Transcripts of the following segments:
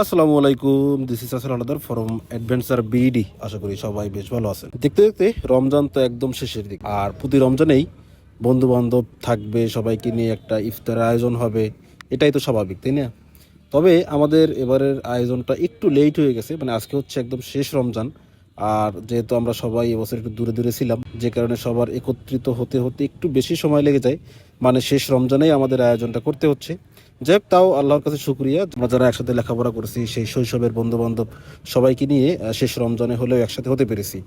আসসালামু আলাইকুম this is আসল আলাদার ফ্রম অ্যাডভেঞ্চার বিডি আশা করি সবাই বেশ ভালো আছেন। দেখতে দেখতে রমজান তো একদম শেষের দিক। আর প্রতি রমজানেই বন্ধু বান্ধব থাকবে, সবাইকে নিয়ে একটা ইফতার আয়োজন হবে। এটাই তো স্বাভাবিক, তাই না? তবে আমাদের এবারের আয়োজনটা একটু লেট হয়ে গেছে মানে আজকে হচ্ছে একদম শেষ রমজান। আর যেহেতু আমরা সবাই এবছর একটু দূরে দূরে ছিলাম, যে কারণে সবার একত্রিত হতে হতে একটু বেশি সময় লেগে যায়। মানে শেষ রমজানেই আমাদের আয়োজনটা করতে হচ্ছে। যাই হোক তাও আল্লাহর কাছে শুক্রিয়া। আমরা যারা একসাথে লেখাপড়া করেছি, সেই শৈশবের বন্ধু বান্ধব সবাইকে নিয়ে শেষ রমজানে হলেও একসাথে হতে পেরেছি।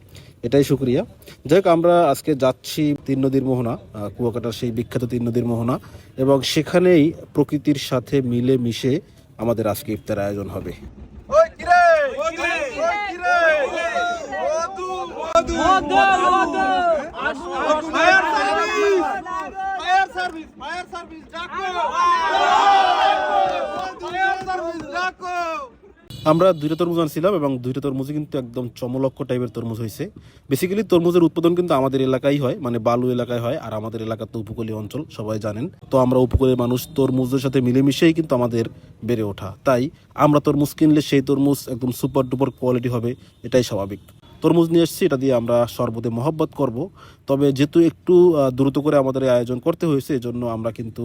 এটাই শুক্রিয়া। যাই হোক, আমরা আজকে যাচ্ছি তিন নদীর মোহনা কুয়াকাটার সেই বিখ্যাত তিন নদীর মোহনা, এবং সেখানেই প্রকৃতির সাথে মিলে মিশে আমাদের আজকে ইফতার আয়োজন হবে। ফায়ার সার্ভিস ফায়ার সার্ভিস ডাকো ফায়ার সার্ভিস ডাকো আমরা দুইটা তরমুজ আনছিলাম এবং দুইটা তরমুজই কিন্তু একদম চমলক্ষ টাইপের তরমুজ হয়েছে। বেসিক্যালি তরমুজের উৎপাদন কিন্তু আমাদের এলাকায় হয় মানে বালু এলাকায় হয় আর আমাদের এলাকা তো উপকূলীয় অঞ্চল, সবাই জানেন। তো আমরা উপকূলের মানুষ, তরমুজের সাথে মিলেমিশেই কিন্তু আমাদের বেড়ে ওঠা। তাই আমরা তরমুজ কিনলে সেই তরমুজ একদম সুপার ডুপার কোয়ালিটি হবে, এটাই স্বাভাবিক। তরমুজ নিয়ে এসেছি, এটা দিয়ে আমরা শরবতে মহব্বত করব। তবে যেহেতু একটু দ্রুত করে আমাদের আয়োজন করতে হয়েছে, এজন্য আমরা কিন্তু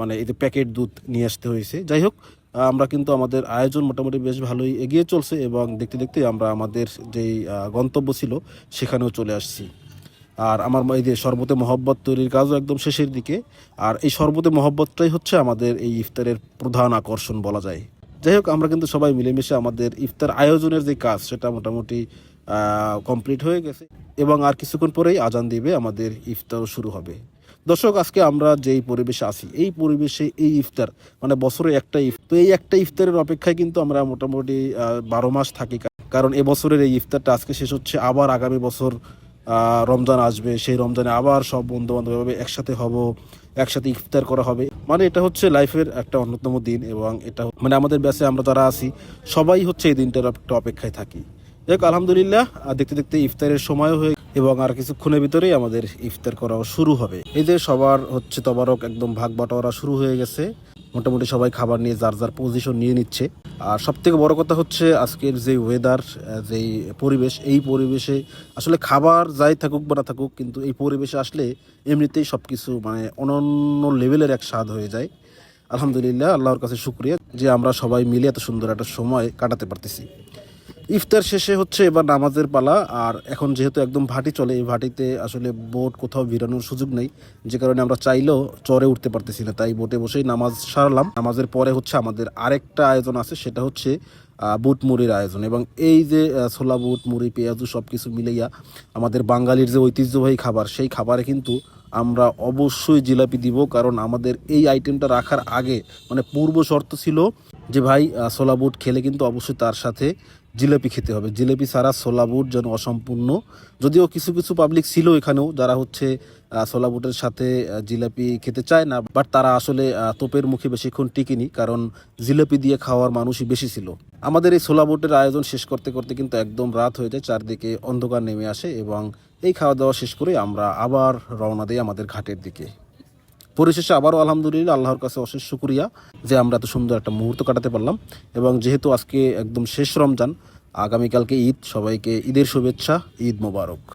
মানে যে প্যাকেট দুধ নিয়ে আসতে হয়েছে। যাই হোক আমরা কিন্তু আমাদের আয়োজন মোটামুটি বেশ ভালোই এগিয়ে চলছে এবং দেখতে দেখতে আমরা আমাদের যেই গন্তব্য ছিল সেখানেও চলে আসছি। আর আমার এই যে শরবতে মহব্বত তৈরির কাজও একদম শেষের দিকে। আর এই শরবতে মহব্বতটাই হচ্ছে আমাদের এই ইফতারের প্রধান আকর্ষণ বলা যায়। যাই হোক, আমরা কিন্তু সবাই মিলেমিশে আমাদের ইফতার আয়োজনের যে কাজ, সেটা মোটামুটি কমপ্লিট হয়ে গেছে। এবং আর কিছুক্ষণ পরেই আজান দিবে আমাদের ইফতারও শুরু হবে। দর্শক, আজকে আমরা যেই পরিবেশে আছি, এই পরিবেশে এই ইফতার মানে বছরে একটা ইফ, তো এই একটা ইফতারের অপেক্ষায় কিন্তু আমরা মোটামুটি বারো মাস থাকি কারণ এবছরের এই ইফতারটা আজকে শেষ হচ্ছে, আবার আগামী বছর রমজান আসবে, সেই রমজানে আবার সব বন্ধু বান্ধব একসাথে হব, একসাথে ইফতার করা হবে মানে এটা হচ্ছে লাইফের একটা অন্যতম দিন এবং এটা মানে আমাদের ব্যাসে আমরা যারা আছি, সবাই হচ্ছে এই দিনটার একটা অপেক্ষায় থাকি। হোক, আলহামদুলিল্লাহ দেখতে দেখতে ইফতারের সময় হয়ে এবং আর কিছুক্ষণের ভিতরেই আমাদের ইফতার করাও শুরু হবে। এই যে সবার হচ্ছে তবারক একদম ভাগ বাটোয়ারা শুরু হয়ে গেছে। মোটামুটি সবাই খাবার নিয়ে যার যার পজিশন নিয়ে নিচ্ছে। আর সব থেকে বড় কথা হচ্ছে আজকের যে ওয়েদার যেই পরিবেশ, এই পরিবেশে আসলে খাবার যাই থাকুক বা না থাকুক, কিন্তু এই পরিবেশে আসলে এমনিতেই সব কিছু মানে অনন্য লেভেলের এক স্বাদ হয়ে যায়। আলহামদুলিল্লাহ, আল্লাহর কাছে শুক্রিয়া যে আমরা সবাই মিলে এত সুন্দর একটা সময় কাটাতে পারতেছি। ইফতার শেষে হচ্ছে এবার নামাজের পালা, আর এখন যেহেতু একদম ভাটি চলে, এই ভাটিতে আসলে বোট কোথাও ভিড়ানোর সুযোগ নেই। যে কারণে আমরা চাইলেও চরে উঠতে পারতেছি না, তাই বোটে বসেই নামাজ সারলাম। নামাজের পরে হচ্ছে আমাদের আরেকটা আয়োজন আছে, সেটা হচ্ছে বুট মুড়ির আয়োজন। এবং এই যে ছোলা বুট, মুড়ি, পেঁয়াজু সব কিছু মিলাইয়া আমাদের বাঙালির যে ঐতিহ্যবাহী খাবার, সেই খাবারে কিন্তু আমরা অবশ্যই জিলাপি দিব। কারণ আমাদের এই আইটেমটা রাখার আগে মানে পূর্ব শর্ত ছিল যে ভাই ছোলা বুট খেলে কিন্তু অবশ্যই তার সাথে জিলাপি খেতে হবে। জিলাপি ছাড়া ছোলা বুট যেন অসম্পূর্ণ। যদিও কিছু কিছু পাবলিক ছিল এখানেও যারা হচ্ছে ছোলা বুটের সাথে জিলাপি খেতে চায় না বাট তারা আসলে তোপের মুখে বেশিক্ষণ টিকেনি, কারণ জিলাপি দিয়ে খাওয়ার মানুষই বেশি ছিল। আমাদের এই ছোলা বুটের আয়োজন শেষ করতে করতে কিন্তু একদম রাত হয়ে যায়, চারদিকে অন্ধকার নেমে আসে এবং এই খাওয়া দাওয়া শেষ করে আমরা আবার রওনা দিই আমাদের ঘাটের দিকে। পরিশেষে আবারও আলহামদুলিল্লাহ আল্লাহর কাছে অশেষ শুক্রিয়া যে আমরা এত সুন্দর একটা মুহূর্ত কাটাতে পারলাম। এবং যেহেতু আজকে একদম শেষ রমজান, আগামীকালকে ঈদ, সবাইকে ঈদের শুভেচ্ছা, ঈদ মোবারক।